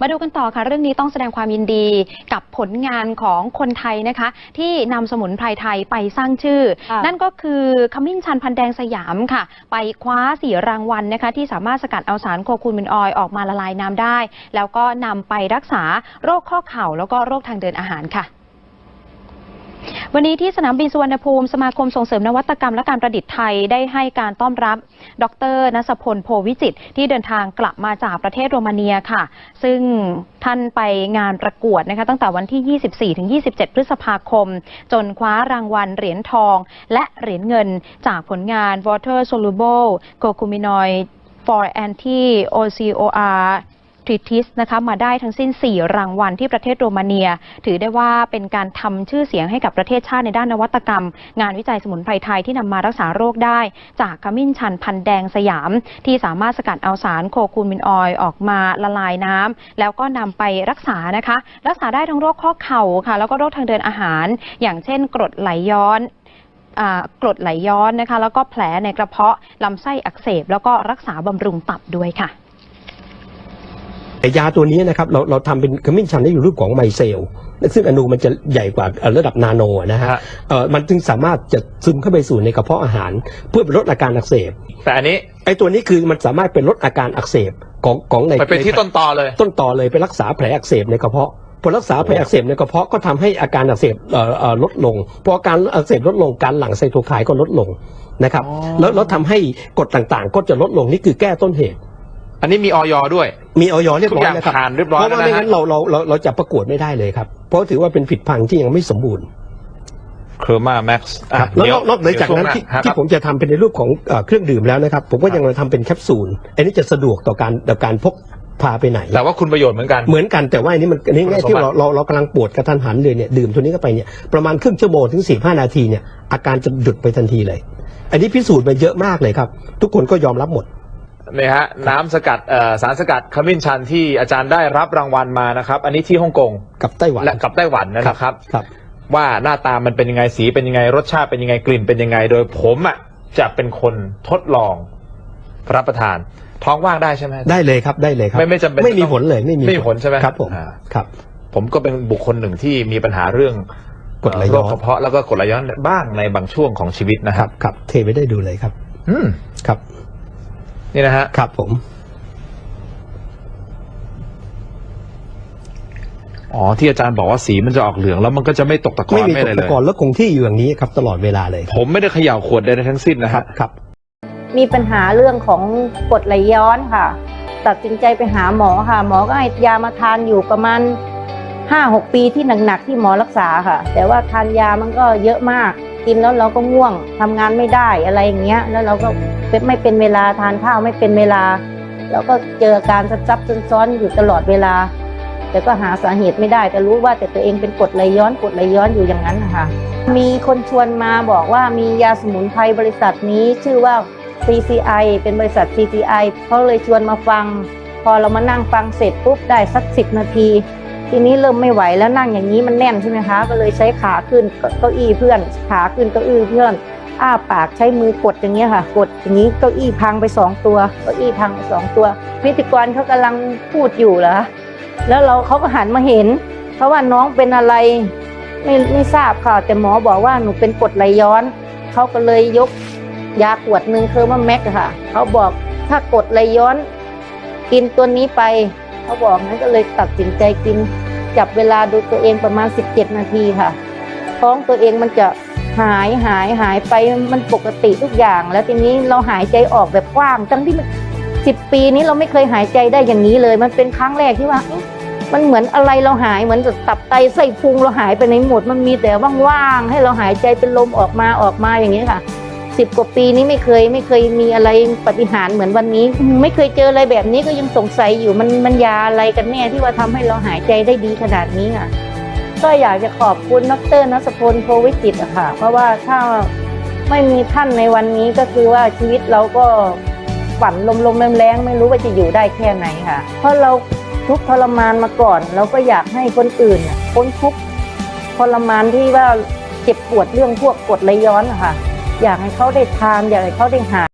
มาดูกันต่อค่ะ เรื่องนี้ต้องแสดงความยินดีกับผลงานของคนไทยนะคะ ที่นำสมุนไพรไทยไปสร้างชื่อ ค่ะนั่นก็คือขมิ้นชันพันแดงสยามค่ะ ไปคว้าสี่รางวัลนะคะ ที่สามารถสกัดเอาสารโคคูมินออยล์ออกมาละลายน้ำได้ แล้วก็นำไปรักษาโรคข้อเข่าแล้วก็โรคทางเดินอาหารค่ะ วันนี้ที่สนามบินสุวรรณภูมิสมาคมส่งเสริมนวัตกรรมและการประดิษฐ์ไทยได้ให้การต้อนรับ ดรนสพลโพวิจิตที่เดินทางกลับมาจากประเทศโรมาเนียค่ะ ซึ่งท่านไปงานประกวดนะคะตั้งแต่วันที่ 24 ถึง 27 พฤษภาคม จนคว้ารางวัลเหรียญทอง และเหรียญเงินจากผลงาน Water Soluble Curcuminoid for Anti OCOR ทริทิสนะคะมาได้ทั้งสิ้น 4 รางวัลที่ประเทศโรมาเนีย ถือได้ว่าเป็นการทำชื่อเสียงให้กับประเทศชาติในด้านนวัตกรรม งานวิจัยสมุนไพรไทยที่นำมารักษาโรคได้ จากขมิ้นชันพันแดงสยาม ที่สามารถสกัดเอาสารโคคูมินออยออกมาละลายน้ำแล้วก็นำไปรักษานะคะ รักษาได้ทั้งโรคข้อเข่าค่ะ แล้วก็โรคทางเดินอาหาร อย่างเช่น กรดไหลย้อนกรดไหลย้อนนะคะ แล้วก็แผลในกระเพาะลำไส้อักเสบ แล้วก็รักษาบำรุงตับด้วยค่ะ ยาตัวนี้นะครับเราเราทำเป็นขมิ้นชันได้อยู่รูปของไมเซลซึ่งอนูมันจะใหญ่กว่าเอ่อระดับนาโนนะฮะฮะเอ่อมันจึงสามารถจะซึมเข้าไปสู่ในกระเพาะอาหาร เพื่อไปลดอาการอักเสบ แต่อันนี้ไอ้ตัวนี้คือมันสามารถเป็นลดอาการอักเสบของของในไปเป็นที่ต้นตอเลย ต้นต่อเลยไปรักษาแผลอักเสบในกระเพาะพอรักษาแผลอักเสบในกระเพาะก็ทำให้อาการอักเสบเอ่อเอ่อลดลงพออาการอักเสบลดลงการหลั่งไซโตไคน์ก็ลดลงนะครับอ๋อแล้วแล้วทำให้กรดต่างๆ ก็จะลดลงนี่คือแก้ต้นเหตุ อันนี้มีออยด้วย มีออยเรียบร้อยแล้วครับทุกอย่างผ่านเรียบร้อยเพราะว่าแล้วนะไม่งั้นเราเราเราเราจะประกวดไม่ได้เลยครับ เพราะถือว่าเป็นผิดพังที่ยังไม่สมบูรณ์ เคอร์มาแม็กซ์ครับแล้วนอกนอกเหนือจากนั้นที่ที่ผมจะทำเป็นในรูปของเอ่อเครื่องดื่มแล้วนะครับ ผมก็ยังมาทำเป็นแคปซูลอันนี้จะสะดวกต่อการต่อการพกพาไปไหน แต่ว่าคุณประโยชน์เหมือนกัน เหมือนกันแต่ว่าอันนี้มันอันนี้ง่ายคุณสมบัติที่เราเราเรากำลังปวดกระทันหันเลยเนี่ยดื่มตัวนี้เข้าไปเนี่ยประมาณครึ่งชั่วโมงถึงสี่ห้านาทีเนี่ยอาการจะหยุดไปทันทีเลย อันนี้พิสูจน์มาเยอะมากเลยครับ ทุกคนก็ยอมรับหมด นี่ฮะน้ำสกัดเอ่อสารสกัดขมิ้นชันที่อาจารย์ได้รับรางวัลมานะครับ อันนี้ที่ฮ่องกงกับไต้หวันและกับไต้หวันนะครับ ครับ ว่าหน้าตามันเป็นยังไงสีเป็นยังไงรสชาติเป็นยังไงกลิ่นเป็นยังไง โดยผมอะจะเป็นคนทดลองรับประทาน ท้องว่างได้ใช่ไหมได้เลยครับได้เลยครับไม่ไม่จำเป็นไม่มีต้องผลเลยไม่มีไม่มีผลใช่ไหมครับผมอ่าครับ ผมก็เป็นบุคคลหนึ่งที่มีปัญหาเรื่องกรดไหลย้อนโรคกระเพาะแล้วก็กรดไหลย้อนบ้างในบางช่วงของชีวิตนะคครัรับบครับเทไปได้ดูเลยครับ อืม ครับ นี่นะฮะครับผม อ๋อที่อาจารย์บอกว่าสีมันจะออกเหลืองแล้วมันก็จะไม่ตกตะกอไม่นมีไม่ตอะไรกเลตะย กอนแล้วคงที่อยู่อย่างนี้ครับ ตลอดเวลาเลยครับผมไม่ได้เขย่าขวดใดๆทั้งสิ้นนะครัฮะ บครับ มีปัญหาเรื่องของกรดไหลย้อนค่ะ ตัดสินใจไปหาหมอค่ะ หมอก็ให้ยามาทานอยู่ประมาณ ห้าหกปีที่หนักๆที่หมอรักษาค่ะ แต่ว่าทานยามันก็เยอะมาก กินแล้วเราก็ง่วงทำงานไม่ได้อะไรอย่างเงี้ย แล้วเราก็ไม่เป็นเวลาทานข้าวไม่เป็นเวลาแล้วก็เจอการซับๆซ้อนๆอยู่ตลอดเวลา แต่ก็หาสาเหตุไม่ได้ แต่รู้ว่าแต่ตัวเองเป็นกดไหลย้อนกดไหลย้อนอยู่อย่างนั้นนะคะมีคนชวนมาบอกว่ามียาสมุนไพรบริษัทนี้ชื่อว่า CCI เป็นบริษัท CCI เขาเลยชวนมาฟัง พอเรามานั่งฟังเสร็จปุ๊บได้สักสิบนาที ทีนี้เริ่มไม่ไหวแล้วนั่งอย่างนี้มันแน่นใช่ไหมคะ ก็เลยใช้ขาขึ้นเก้าอี้เพื่อน ขาขึ้นเก้าอี้เพื่อน อ้าปากใช้มือกดอย่างเงี้ยค่ะ กดอย่างนี้เก้าอี้พังไปสองตัว เก้าอี้พังไปสองตัว พิธีกรเขากำลังพูดอยู่เหรอ แล้วเราเขาก็หันมาเห็น เพราะว่าน้องเป็นอะไรไม่ไม่ทราบค่ะ แต่หมอบอกว่าหนูเป็นกดไหลย้อน เขาก็เลยยกยาขวดหนึ่งคือว่าแม็กค่ะ เขาบอกถ้ากดไหลย้อน กินตัวนี้ไป เขาบอกงั้นก็เลยตัดสินใจกิน จับเวลาดูตัวเองประมาณ 17 นาทีค่ะ ท้องตัวเองมันจะหายหายหายไปมันปกติทุกอย่าง แล้วทีนี้เราหายใจออกแบบกว้างทั้งที่มันสิบปีนี้เราไม่เคยหายใจได้อย่างนี้เลย มันเป็นครั้งแรกที่ว่ามันเหมือนอะไรเราหายเหมือนจะตับไตไส้พุงเราหายไปในหมด มันมีแต่ว่างๆให้เราหายใจเป็นลมออกมาออกมาอย่างนี้ค่ะ สิบกว่าปีนี้ไม่เคยไม่เคยมีอะไรปฏิหารเหมือนวันนี้ ไม่เคยเจออะไรแบบนี้ก็ยังสงสัยอยู่มันมันยาอะไรกันแน่ที่ว่าทำให้เราหายใจได้ดีขนาดนี้ค่ะก็อยากจะขอบคุณดรนัสพลโพวิจิตอะค่ะ เพราะว่าถ้าไม่มีท่านในวันนี้ก็คือว่าชีวิตเราก็ฝันลมๆแรงๆไม่รู้ว่าจะอยู่ได้แค่ไหนค่ะ เพราะเราทุกทรมานมาก่อน เราก็อยากให้คนอื่นพ้นทุกทรมานที่ว่าเจ็บปวดเรื่องพวกกดไหลย้อนอะค่ะ อยากให้เขาได้ทานอยากให้เขาได้หา